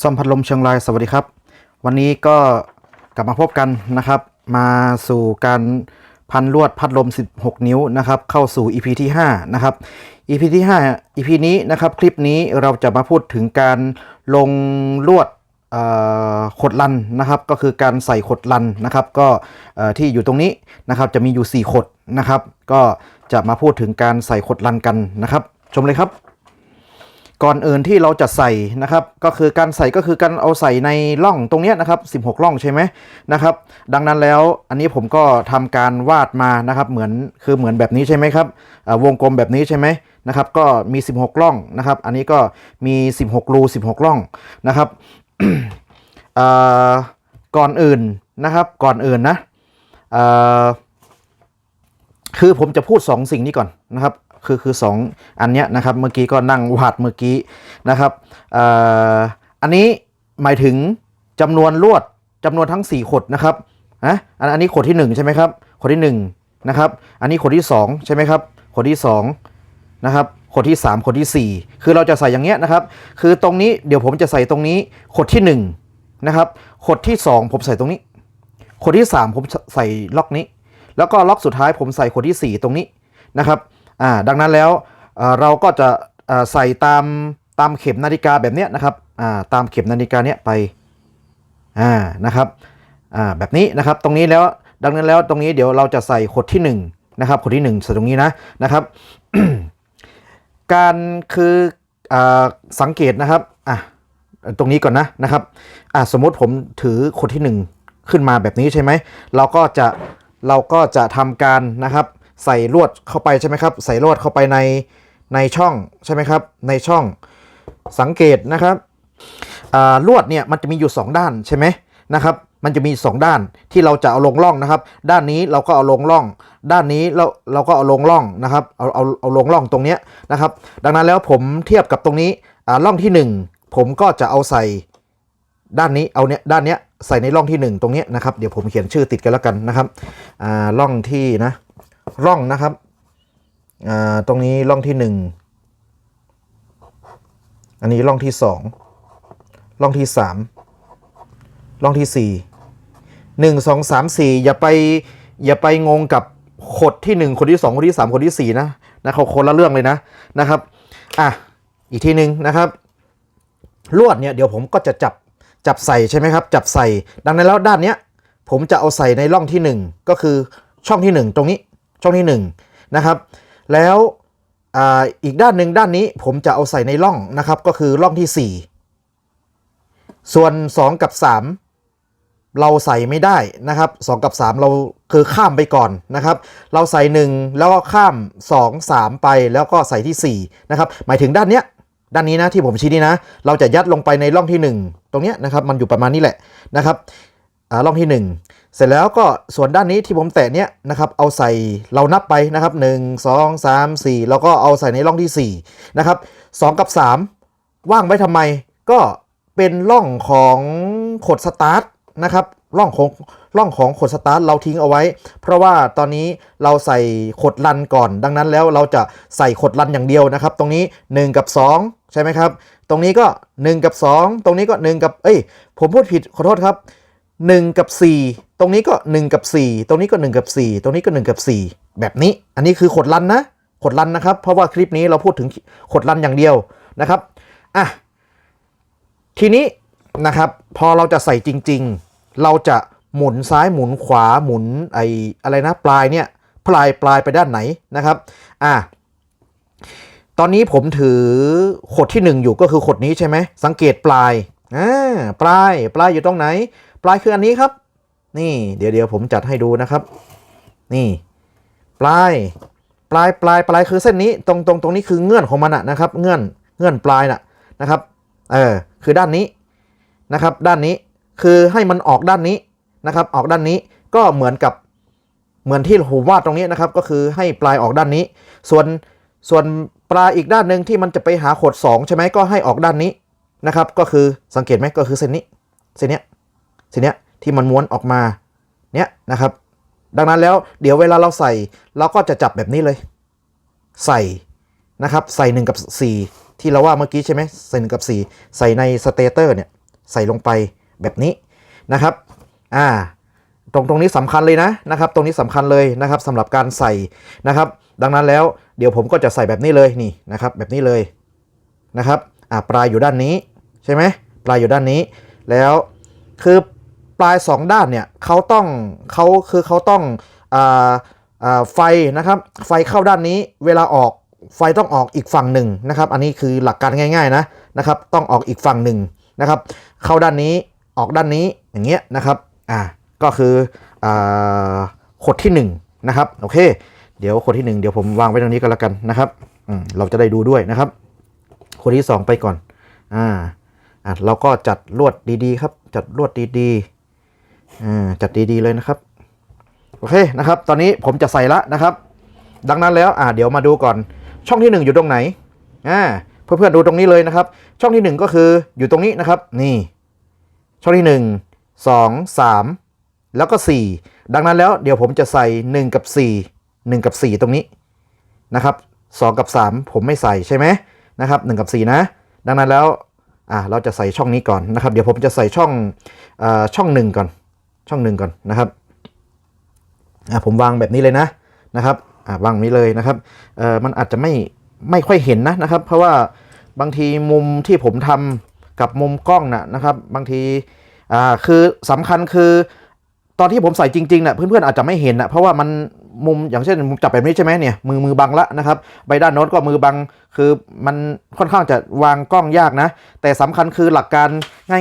ซ่อมพัดลมเชียงรายสวัสดีครับ วันนี้ก็กลับมาพบกันนะครับ มาสู่การพันลวดพัดลม 16 นิ้วนะครับ เข้าสู่ EP ที่ 5 นะครับ EP ที่ 5 EP นี้นะครับ คลิปนี้เราจะมาพูดถึงการลงลวดขดลันนะครับ ก็คือการใส่ขดลันนะครับ ก็ที่อยู่ตรงนี้นะครับจะมีอยู่ 4 ขดนะครับ ก็ จะมาพูดถึงการใส่ขดลันกันนะครับ ชมเลยครับ ก่อนอื่นที่เราจะใส่นะครับ ก็คือการใส่ก็คือการเอาใส่ในร่องตรงเนี้ยนะครับ 16ร่องใช่ไหมนะครับ ดังนั้นแล้วอันนี้ผมก็ทำการวาดมานะครับ เหมือนคือเหมือนแบบนี้ใช่ไหมครับวงกลมแบบนี้ใช่ไหมนะครับ ก็มี 16ร่องนะครับ อันนี้ก็มี 16 รู 16ร่องนะครับก่อนอื่นนะครับ ก่อนอื่นนะ คือผมจะพูด 2 สิ่งนี้ก่อนนะครับคือคือสองอันเนี้ยนะครับเมื่อกี้ก็นั่งวาดเมื่อกี้นะครับอ่ออันนี้หมายถึงจำนวนลวดจำนวนทั้ง 4 ขดนะครับนะอันอันนี้ขดที่ 1 ใช่ไหมครับขดที่1นะครับอันนี้ขดที่ 2 ใช่ไหมครับขดที่2นะครับขดที่ 3 ขดที่ 4 คือเราจะใส่อย่างเงี้ยนะครับ คือตรงนี้เดี๋ยวผมจะใส่ตรงนี้ขดที่1นะครับขดที่ 2 ผมใส่ตรงนี้ ขดที่ 3 ผมใส่ล็อกนี้ แล้วก็ล็อกสุดท้ายผมใส่ขดที่ 4 ตรงนี้นะครับอ่าดังนั้นแล้วเราก็จะใส่ตามตามเข็มนาฬิกาแบบเนี้ยนะครับอ่าตามเข็มนาฬิกาเนี้ยไปอ่านะครับอ่าแบบนี้นะครับตรงนี้แล้วดังนั้นแล้วตรงนี้เดี๋ยวเราจะใส่ขดที่1นะครับขดที่1ใส่ตรงนี้นะนะครับการคืออ่าสังเกตนะครับอะตรงนี้ก่อนนะนะครับอะสมมติผมถือขดที่ 1 ขึ้นมาแบบนี้ใช่ไหมเราก็จะ เราก็จะทำการนะครับ ใส่ลวดเข้าไปใช่ไหมครับ ใส่ลวดเข้าไปในในช่องใช่ไหมครับ ในช่องสังเกตนะครับลวดเนี่ยมันจะมีอยู่ 2 ด้านใช่ไหมนะครับ มันจะมี 2 ด้านที่เราจะเอาลงร่องนะครับ ด้านนี้เราก็เอาลงร่อง ด้านนี้เราเราก็เอาลงร่องนะครับเอาเอาเอาลงร่องตรงเนี้ยนะครับ ดังนั้นแล้วผมเทียบกับตรงนี้อ่าร่องที่ 1 ผมก็จะเอาใส่ด้านนี้เอาเนี้ยด้านเนี้ย ใส่ในร่องที่ 1 ตรงนี้นะครับ เดี๋ยวผมเขียนชื่อติดกันแล้วกันนะครับอ่าร่องที่นะร่องนะครับอ่าตรงนี้ร่องที่ 1 อันนี้ร่องที่ 2 ร่องที่ 3 ร่องที่ 4 1 2 3 4 อย่าไปอย่าไปงงกับขดที่ 1 คนที่ 2 คนที่ 3 คนที่ 4 นะนะเขาคนละเรื่องเลยนะนะครับอะอีกทีหนึ่งนะครับลวดเนี่ยเดี๋ยวผมก็จะจับ จับใส่ใช่ไหมครับ จับใส่ ดังนั้นแล้วด้านเนี้ยผมจะเอาใส่ในร่องที่ 1 ก็คือช่องที่ 1 ตรงนี้ช่องที่1นะครับ แล้วอ,อีกด้านหนึ่งด้านนี้ผมจะเอาใส่ในร่องนะครับ ก็คือร่องที่ 4 ส่วน 2 กับ 3 เราใส่ไม่ได้นะครับ 2 กับ 3 เราคือข้ามไปก่อนนะครับ เราใส่ 1 แล้วก็ข้าม 2 3 ไปแล้วก็ใส่ที่4นะครับหมายถึงด้านเนี้ย ด้านนี้นะที่ผมชี้นี่นะ เราจะยัดลงไปในร่องที่ 1 ตรงนี้นะครับมันอยู่ประมาณนี้แหละนะครับร่องที่ 1 เสร็จแล้วก็ส่วนด้านนี้ที่ผมแตะเนี้ยนะครับเอาใส่เรานับไปนะครับ 1 2 3 4 แล้วก็เอาใส่ในร่องที่4นะครับ2กับ 3 ว่างไว้ทำไม ก็เป็นร่องของขดสตาร์ทนะครับ ร่องของร่องของขดสตาร์ทเราทิ้งเอาไว้ เพราะว่าตอนนี้เราใส่ขดลันก่อน ดังนั้นแล้วเราจะใส่ขดลันอย่างเดียวนะครับ ตรงนี้ 1 กับ 2 ใช่ไหมครับ ตรงนี้ก็ 1 กับ 2 ตรงนี้ก็ 1 กับเอ้ยผมพูดผิดขอโทษครับ 1 กับ 4 ตรงนี้ก็ 1 กับ 4 ตรงนี้ก็ 1 กับ 4 ตรงนี้ก็ 1 กับ 4 แบบนี้อันนี้คือขดลันนะขดลันนะครับ เพราะว่าคลิปนี้เราพูดถึงขดลันอย่างเดียวนะครับอะทีนี้นะครับพอเราจะใส่จริง ๆ เราจะหมุนซ้ายหมุนขวาหมุนไออะไรนะปลายเนี่ยปลายปลายไปด้านไหนนะครับอะตอนนี้ผมถือขดที่ 1 อยู่ก็คือขดนี้ใช่ไหมสังเกตปลายอ่าปลายปลายอยู่ตรงไหน ปลายคืออันนี้ครับ นี่เดี๋ยวเดี๋ยวผมจัดให้ดูนะครับ นี่ ปลายปลายปลายปลายคือเส้นนี้ตรงตรงตรงนี้คือเงื่อนของมันอะนะครับ เงื่อนเงื่อนปลายน่ะนะครับเออคือด้านนี้นะครับ ด้านนี้ คือให้มันออกด้านนี้นะครับ ออกด้านนี้ก็เหมือนกับเหมือนที่ผมวาดตรงนี้นะครับ ก็คือให้ปลายออกด้านนี้ ส่วนส่วนปลายอีกด้านหนึ่งที่มันจะไปหาขด2ใช่ไหมก็ให้ออกด้านนี้นะครับ ก็คือสังเกตไหมก็คือเส้นนี้เส้นเนี้ยเส้นเนี้ยที่มันม้วนออกมาเนี้ยนะครับ ดังนั้นแล้วเดี๋ยวเวลาเราใส่เราก็จะจับแบบนี้เลย ใส่นะครับใส่ 1 กับ 4 ที่เราว่าเมื่อกี้ใช่ไหมใส่1กับ 4 ใส่ในสเตเตอร์เนี่ยใส่ลงไป แบบนี้นะครับอ่าตรงตรงนี้สำคัญเลยนะนะครับ ตรงนี้สำคัญเลยนะครับสำหรับการใส่นะครับ ดังนั้นแล้วเดี๋ยวผมก็จะใส่แบบนี้เลยนี่นะครับ แบบนี้เลยนะครับอ่าปลายอยู่ด้านนี้ใช่ไหมปลายอยู่ด้านนี้ แล้วคือปลายสองด้านเนี่ยเขาต้องเขาคือเขาต้องอ่าอ่าไฟนะครับ ไฟเข้าด้านนี้เวลาออกไฟต้องออกอีกฝั่งหนึ่งนะครับ อันนี้คือหลักการง่าย ๆนะนะครับ ต้องออกอีกฝั่งหนึ่งนะครับ เข้าด้านนี้ ออกด้านนี้อย่างเงี้ยนะครับอ่าก็คืออ่าขดที่หนึ่งนะครับโอเค เดี๋ยวขดที่หนึ่งเดี๋ยวผมวางไว้ตรงนี้ก็แล้วกันนะครับอืมเราจะได้ดูด้วยนะครับขดที่สองไปก่อนอ่าอะเราก็จัดลวดดีๆ ครับ จัดลวดดีๆอ่าจัดดีๆเลยนะครับโอเคนะครับ ตอนนี้ผมจะใส่ละนะครับ ดังนั้นแล้วอ่าเดี๋ยวมาดูก่อนช่องที่ 1 อยู่ตรงไหนอ่าเพื่อนๆดูตรงนี้เลยนะครับ ช่องที่ 1 ก็คืออยู่ตรงนี้นะครับ นี่ ช่องที่ 1 2 3 แล้วก็ 4 ดังนั้นแล้วเดี๋ยวผมจะใส่ 1 กับ 4 1 กับ 4 ตรงนี้นะครับ2กับ 3 ผมไม่ใส่ใช่ไหมนะครับ1กับ 4 นะ ดังนั้นแล้วอ่าเราจะใส่ช่องนี้ก่อนนะครับ เดี๋ยวผมจะใส่ช่องอาช่องหนึ่งก่อน ช่องหนึ่งก่อนนะครับอะผมวางแบบนี้เลยนะนะครับอะวางนี้เลยนะครับเอ่อมันอาจจะไม่ไม่ค่อยเห็นนะนะครับ เพราะว่าบางทีมุมที่ผมทำ กับมุมกล้องนะนะครับ บางทีอ่าคือสำคัญคือตอนที่ผมใส่จริงๆนะเพื่อนๆอาจจะไม่เห็นนะเพราะว่ามันมุมอย่างเช่นมุมจับแบบนี้ใช่ไหมเนี่ยมือมือบังละนะครับใบด้านโน้นก็มือบังคือมันค่อนข้างจะวางกล้องยากนะ แต่สำคัญคือหลักการ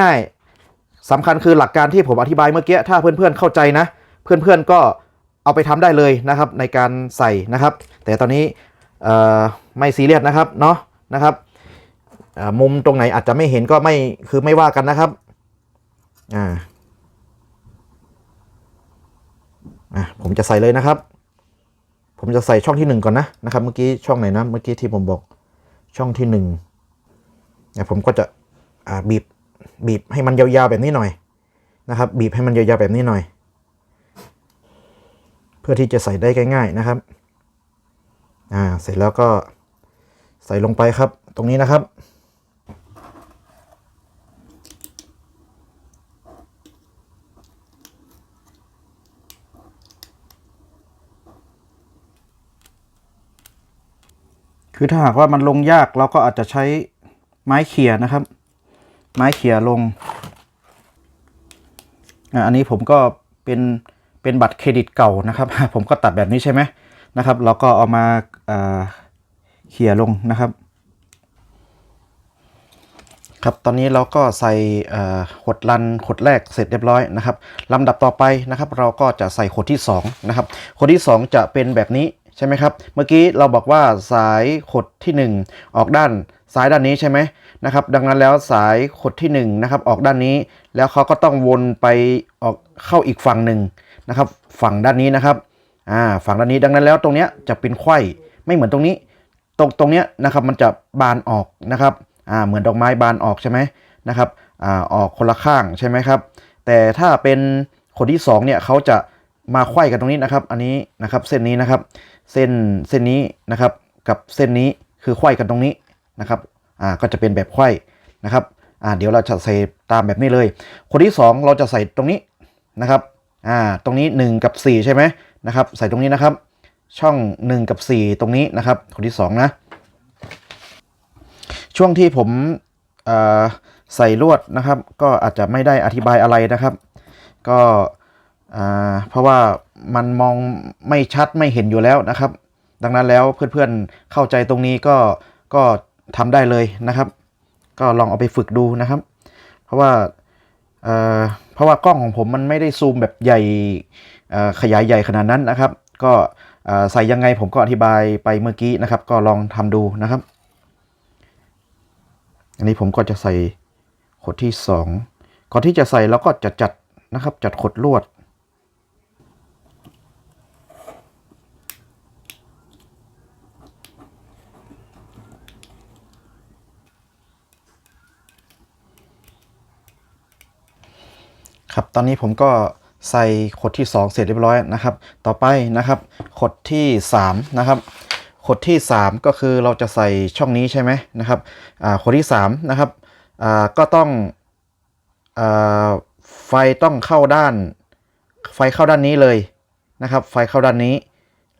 ง่าย ๆสำคัญคือหลักการที่ผมอธิบายเมื่อกี้ถ้าเพื่อนๆเข้าใจนะ เพื่อนๆก็เอาไปทำได้เลยนะครับในการใส่นะครับ แต่ตอนนี้ไม่ซีเรียสนะครับเนาะนะครับ มุมตรงไหนอาจจะไม่เห็นก็ไม่คือไม่ว่ากันนะครับอ่าผมจะใส่เลยนะครับ ผมจะใส่ช่องที่หนึ่งก่อนนะนะครับเมื่อกี้ช่องไหนนะเมื่อกี้ที่ผมบอกช่องที่หนึ่งผมก็จะบีบบีบให้มันยาวๆแบบนี้หน่อยนะครับ บีบให้มันยาวๆแบบนี้หน่อย เพื่อที่จะใส่ได้ง่าย ๆนะครับอ่าเสร็จแล้วก็ใส่ลงไปครับ ตรงนี้นะครับ คือถ้าหากว่ามันลงยากเราก็อาจจะใช้ไม้เขี่ยนะครับ ไม้เขี่ยลงอะอันนี้ผมก็เป็นเป็นบัตรเครดิตเก่านะครับ ผมก็ตัดแบบนี้ใช่ไหมนะครับเราก็เอามาเขี่ยลงนะครับ ครับตอนนี้เราก็ใส่ขดรันขดแรกเสร็จเรียบร้อยนะครับลำดับต่อไปนะครับ เราก็จะใส่ขดที่2นะครับขดที่ 2 จะเป็นแบบนี้ ใช่ไหมครับ เมื่อกี้เราบอกว่าสายขดที่ 1 ออกด้านซ้ายด้านนี้ใช่ไหมนะครับ ดังนั้นแล้วสายขดที่1นะครับออกด้านนี้ แล้วเขาก็ต้องวนไปออกเข้าอีกฝั่งหนึ่งนะครับ ฝั่งด้านนี้นะครับอ่าฝั่งด้านนี้ดังนั้นแล้วตรงเนี้ยจะเป็นไขว้ไม่เหมือนตรงนี้ ตรงตรงเนี้ยนะครับมันจะบานออกนะครับอ่าเหมือนดอกไม้บานออกใช่ไหมนะครับอ่าออกคนละข้างใช่ไหมครับ แต่ถ้าเป็นคนที่สองเนี่ยเขาจะมาไขว้กันตรงนี้นะครับ อันนี้นะครับเส้นนี้นะครับ เส้นเส้นนี้นะครับ กับเส้นนี้คือไขว้กันตรงนี้นะครับอ่าก็จะเป็นแบบไขว้นะครับอ่าเดี๋ยวเราจะใส่ตามแบบนี้เลย คนที่สองเราจะใส่ตรงนี้นะครับอ่าตรงนี้หนึ่งกับสี่ใช่ไหมนะครับ ใส่ตรงนี้นะครับ ช่อง 1 กับ 4 ตรงนี้นะครับ คนที่ 2 นะ ช่วงที่ผมอ่อใส่ลวดนะครับ ก็อาจจะไม่ได้อธิบายอะไรนะครับ ก็อ่าเพราะว่า มันมองไม่ชัดไม่เห็นอยู่แล้วนะครับ ดังนั้นแล้วเพื่อนๆเข้าใจตรงนี้ก็ก็ทำได้เลยนะครับ ก็ลองเอาไปฝึกดูนะครับ เพราะว่าเอ่อเพราะว่ากล้องของผมมันไม่ได้ซูมแบบใหญ่ขยายใหญ่ขนาดนั้นนะครับ ก็ใส่ยังไงผมก็อธิบายไปเมื่อกี้นะครับ ก็ลองทำดูนะครับ อันนี้ผมก็จะใส่ขดที่สองก่อนที่จะใส่เราก็จะจัดนะครับ จัดขดลวด ครับตอนนี้ผมก็ใส่ขดที่ 2 เสร็จเรียบร้อยนะครับ ต่อไปนะครับขดที่3นะครับขดที่ 3 ก็คือเราจะใส่ช่องนี้ใช่ไหมนะครับอ่าขดที่3นะครับอ่าก็ต้องอ่าไฟต้องเข้าด้าน ไฟเข้าด้านนี้เลยนะครับ ไฟเข้าด้านนี้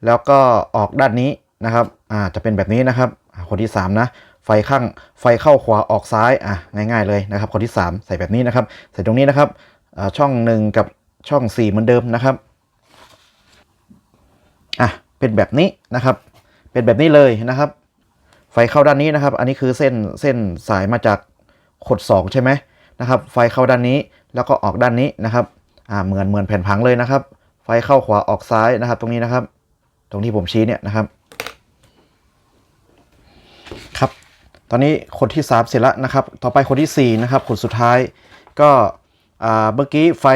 แล้วก็ออกด้านนี้นะครับอ่าจะเป็นแบบนี้นะครับอ่าคนที่ 3 นะไฟข้างไฟเข้าขวาออกซ้ายอะง่ายๆเลยนะครับคนที่ 3 ใส่แบบนี้นะครับ ใส่ตรงนี้นะครับ อ่าช่อง1กับช่อง 4 เหมือนเดิมนะครับอะเป็นแบบนี้นะครับ เป็นแบบนี้เลยนะครับ ไฟเข้าด้านนี้นะครับ อันนี้คือเส้นเส้นสายมาจากขด 2 ใช่ไหมนะครับ ไฟเข้าด้านนี้แล้วก็ออกด้านนี้นะครับอ่าเหมือนเหมือนแผ่นผังเลยนะครับ ไฟเข้าขวาออกซ้ายนะครับ ตรงนี้นะครับ ตรงที่ผมชี้เนี่ยนะครับ ครับ ตอนนี้คนที่ 3 เสร็จแล้วนะครับ ต่อไปคนที่ 4 นะครับคนสุดท้ายก็ เมื่อกี้ไฟ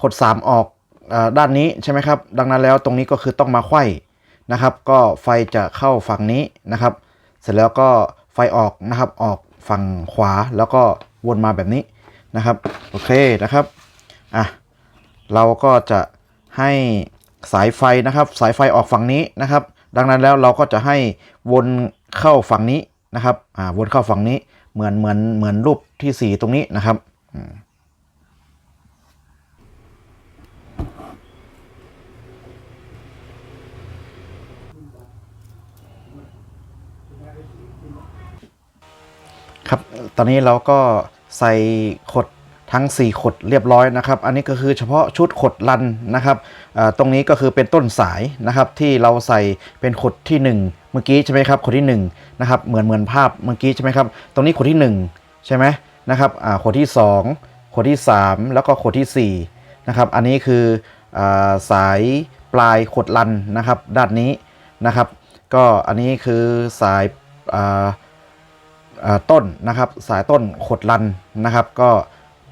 ขด 3 ออกอด้านนี้ใช่ไหมครับ ดังนั้นแล้วตรงนี้ก็คือต้องมาไขว้นะครับ ก็ไฟจะเข้าฝั่งนี้นะครับ เสร็จแล้วก็ไฟออกนะครับออกฝั่งขวาแล้วก็วนมาแบบนี้นะครับโอเคนะครับอะเราก็จะให้สายไฟนะครับ สายไฟออกฝั่งนี้นะครับ ดังนั้นแล้วเราก็จะให้วนเข้าฝั่งนี้นะครับอ่าวนเข้าฝั่งนี้เหมือนเหมือนเหมือนรูปที่ 4 ตรงนี้นะครับ ครับ ตอนนี้เราก็ใส่ขดทั้ง 4 ขดเรียบร้อยนะครับ อันนี้ก็คือเฉพาะชุดขดลันนะครับ ตรงนี้ก็คือเป็นต้นสายนะครับที่เราใส่เป็นขดที่ 1 เมื่อกี้ใช่ไหมครับ ขดที่1นะครับ เหมือนเหมือนภาพเมื่อกี้ใช่ไหมครับ ตรงนี้ขดที่ 1 ใช่ไหมนะครับขดที่ 2 ขดที่ 3 แล้วก็ขดที่4นะครับ อันนี้คืออสายปลายขดลันนะครับ ด้านนี้นะครับ ก็อันนี้คือสายอ ต้นนะครับ สายต้นขดลันนะครับ ก็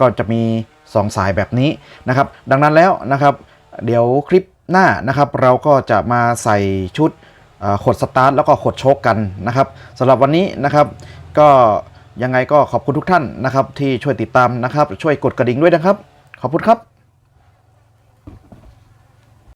ก็จะมี 2 สายแบบนี้นะครับ ดังนั้นแล้วนะครับ เดี๋ยวคลิปหน้านะครับ เราก็จะมาใส่ชุดขดสตาร์ทแล้วก็ขดโชคกันนะครับสำหรับวันนี้นะครับ ก็ยังไงก็ขอบคุณทุกท่านนะครับ ที่ช่วยติดตามนะครับ ช่วยกดกระดิ่งด้วยนะครับ ขอบคุณครับ